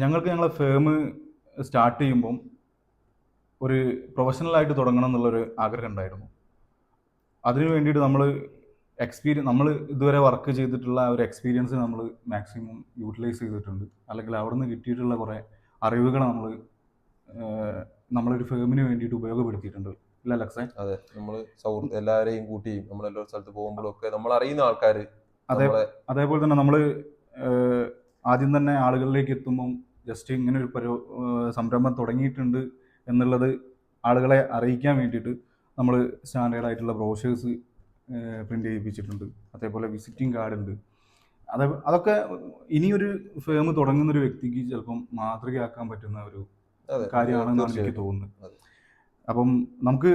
ഞങ്ങൾക്ക് ഞങ്ങളെ firm start ചെയ്യുമ്പം ഒരു പ്രൊഫഷണലായിട്ട് തുടങ്ങണം എന്നുള്ളൊരു ആഗ്രഹം ഉണ്ടായിരുന്നു. അതിനു വേണ്ടിയിട്ട് നമ്മൾ എക്സ്പീരിയൻ നമ്മൾ ഇതുവരെ വർക്ക് ചെയ്തിട്ടുള്ള ആ ഒരു എക്സ്പീരിയൻസ് നമ്മൾ മാക്സിമം യൂട്ടിലൈസ് ചെയ്തിട്ടുണ്ട്. അല്ലെങ്കിൽ അവിടെ നിന്ന് കിട്ടിയിട്ടുള്ള കുറേ അറിവുകൾ നമ്മൾ നമ്മളൊരു ഫേമിന് വേണ്ടിയിട്ട് ഉപയോഗപ്പെടുത്തിയിട്ടുണ്ട്. ഇല്ല ലക്സേ? അതെ നമ്മൾ സൗഹൃദം എല്ലാവരെയും കൂട്ടി നമ്മൾ എല്ലാ സ്ഥലത്ത് പോകുമ്പോഴൊക്കെ നമ്മൾ അറിയുന്ന ആൾക്കാർ അതേപോലെ അതേപോലെ തന്നെ നമ്മൾ ആദ്യം തന്നെ ആളുകളിലേക്ക് എത്തുമ്പം ജസ്റ്റ് ഇങ്ങനെ ഒരു പരി സംരംഭം തുടങ്ങിയിട്ടുണ്ട് എന്നുള്ളത് ആളുകളെ അറിയിക്കാൻ വേണ്ടിയിട്ട് നമ്മൾ സ്റ്റാൻഡേർഡ് ആയിട്ടുള്ള ബ്രോഷേഴ്സ് പ്രിന്റ് ചെയ്യിപ്പിച്ചിട്ടുണ്ട്. അതേപോലെ വിസിറ്റിംഗ് കാർഡ് ഉണ്ട്. അത് അതൊക്കെ ഇനിയൊരു ഫേം തുടങ്ങുന്ന ഒരു വ്യക്തിക്ക് ചിലപ്പം മാതൃകയാക്കാൻ പറ്റുന്ന ഒരു കാര്യമാണെന്നാണ് എനിക്ക്. തോന്നുന്നത്. അപ്പം നമുക്ക്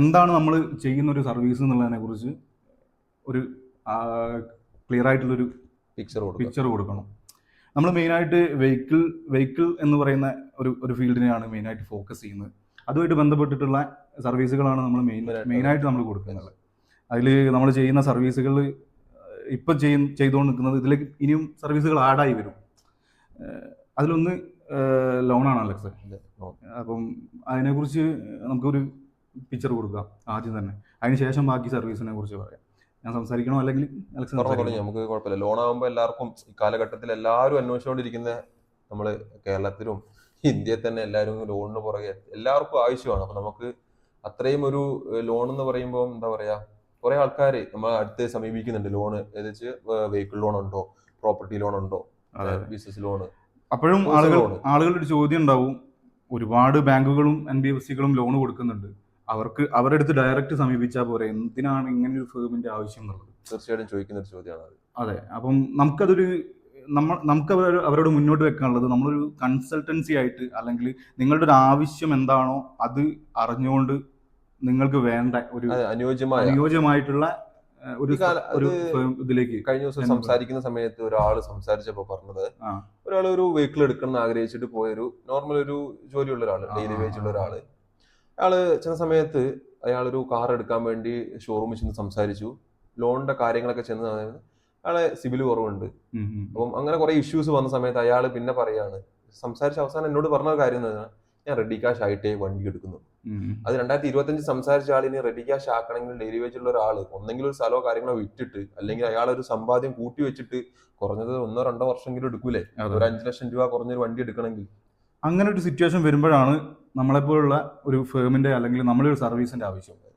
എന്താണ് നമ്മൾ ചെയ്യുന്ന ഒരു സർവീസ് എന്നുള്ളതിനെ കുറിച്ച് ഒരു ക്ലിയർ ആയിട്ടുള്ളൊരു പിക്ചർ പിക്ചർ കൊടുക്കണം. നമ്മൾ മെയിനായിട്ട് വെഹിക്കിൾ വെഹിക്കിൾ എന്ന് പറയുന്ന ഒരു ഒരു ഫീൽഡിനെയാണ് മെയിനായിട്ട് ഫോക്കസ് ചെയ്യുന്നത്. അതുമായിട്ട് ബന്ധപ്പെട്ടിട്ടുള്ള സർവീസുകളാണ് നമ്മൾ മെയിൻ മെയിനായിട്ട് നമ്മൾ കൊടുക്കുന്നത്. അതിൽ നമ്മൾ ചെയ്യുന്ന സർവീസുകൾ ഇപ്പം ചെയ്യ ചെയ്തുകൊണ്ട് നിൽക്കുന്നത് ഇതിലേക്ക് ഇനിയും സർവീസുകൾ ആഡായി വരും. അതിലൊന്ന് ലോണാണ് അലക്സ്. അപ്പം അതിനെക്കുറിച്ച് നമുക്കൊരു പിക്ചർ കൊടുക്കാം ആദ്യം തന്നെ. അതിനുശേഷം ബാക്കി സർവീസിനെ കുറിച്ച് പറയാം. ഞാൻ സംസാരിക്കണോ? അല്ലെങ്കിൽ അലക്സ് പറഞ്ഞു തുടങ്ങി നമുക്ക് കുഴപ്പമില്ല. ലോൺ ആകുമ്പോൾ എല്ലാവർക്കും ഈ കാലഘട്ടത്തിൽ എല്ലാവരും അന്വേഷിച്ചുകൊണ്ടിരിക്കുന്ന നമ്മൾ കേരളത്തിലും ഇന്ത്യയിൽ തന്നെ എല്ലാവരും ലോണിന് പുറകെ എല്ലാവർക്കും ആവശ്യമാണ്. അപ്പൊ നമുക്ക് അത്രയും ഒരു ലോൺ എന്ന് പറയുമ്പോൾ എന്താ പറയാ കുറെ ആൾക്കാർ നമ്മൾ അടുത്ത് സമീപിക്കുന്നുണ്ട്. ലോൺ ഏതെച്ച് വെഹിക്കിൾ ലോൺ ഉണ്ടോ പ്രോപ്പർട്ടി ലോൺ ഉണ്ടോ ബിസിനസ് ലോൺ അപ്പോഴും ആളുകൾ. ആളുകളുടെ ചോദ്യം ഉണ്ടാവും. ഒരുപാട് ബാങ്കുകളും എൻ ബി എഫ് സികളും ലോൺ കൊടുക്കുന്നുണ്ട്. അവർക്ക് അവരുടെ അടുത്ത് ഡയറക്റ്റ് സമീപിച്ചാൽ പോരെ. എന്തിനാണ് ഇങ്ങനെ ഒരു ഫേമിന്റെ ആവശ്യം എന്നുള്ളത്? തീർച്ചയായിട്ടും ചോദിക്കുന്ന ഒരു ചോദ്യമാണ് അതെ. അപ്പം നമുക്കതൊരു നമ്മൾ നമുക്ക് അവർ അവരോട് മുന്നോട്ട് വെക്കാനുള്ളത് നമ്മളൊരു കൺസൾട്ടൻസി ആയിട്ട് അല്ലെങ്കിൽ നിങ്ങളുടെ ഒരു ആവശ്യം എന്താണോ അത് അറിഞ്ഞുകൊണ്ട് നിങ്ങൾക്ക് വേണ്ട ഒരു അനുയോജ്യമായ. അനുയോജ്യമായിട്ടുള്ള ഒരു ഒരു ഇതിലേക്ക് കഴിഞ്ഞ ദിവസം? സംസാരിക്കുന്ന സമയത്ത് ഒരാൾ സംസാരിച്ചപ്പോ പറഞ്ഞത് ഒരാൾ ഒരു വെഹിക്കിൾ എടുക്കണം എന്ന് ആഗ്രഹിച്ചിട്ട് പോയൊരു നോർമൽ ഒരു ജോലിയുള്ള ഒരാൾ ഡെയിലി വേജുള്ള വേജ് ഉള്ള ആ. അയാൾ ചില സമയത്ത് അയാളൊരു കാർ എടുക്കാൻ വേണ്ടി ഷോറൂമിൽ ചെന്ന് സംസാരിച്ചു. ലോണിന്റെ കാര്യങ്ങളൊക്കെ ചെന്ന് അയാളെ സിബിൽ കുറവുണ്ട്. അപ്പം അങ്ങനെ കുറെ ഇഷ്യൂസ് വന്ന സമയത്ത് അയാൾ പിന്നെ പറയാണ് സംസാരിച്ച അവസാനം എന്നോട് പറഞ്ഞ കാര്യം പറഞ്ഞാൽ ഞാൻ റെഡി ക്യാഷ് ആയിട്ടേ വണ്ടി എടുക്കുന്നു. അത് രണ്ടായിരത്തി ഇരുപത്തഞ്ച് സംസാരിച്ച ആൾ ഇനി റെഡി ക്യാഷ് ആക്കണമെങ്കിൽ ഡെയിലി വേജ് ഉള്ള ഒരാൾ ഒന്നെങ്കിലും ഒരു സ്ഥലമോ കാര്യങ്ങളോ വിറ്റിട്ട് അല്ലെങ്കിൽ അയാൾ ഒരു സമ്പാദ്യം കൂട്ടി വെച്ചിട്ട് കുറഞ്ഞത് ഒന്നോ രണ്ടോ വർഷമെങ്കിലും എടുക്കൂലേ? ഒരു അഞ്ചു ലക്ഷം രൂപ കുറഞ്ഞൊരു വണ്ടി എടുക്കണമെങ്കിൽ. അങ്ങനെ ഒരു സിറ്റുവേഷൻ വരുമ്പോഴാണ് നമ്മളെപ്പോലുള്ള ഒരു ഫേമിന്റെ അല്ലെങ്കിൽ നമ്മളൊരു സർവീസിന്റെ ആവശ്യം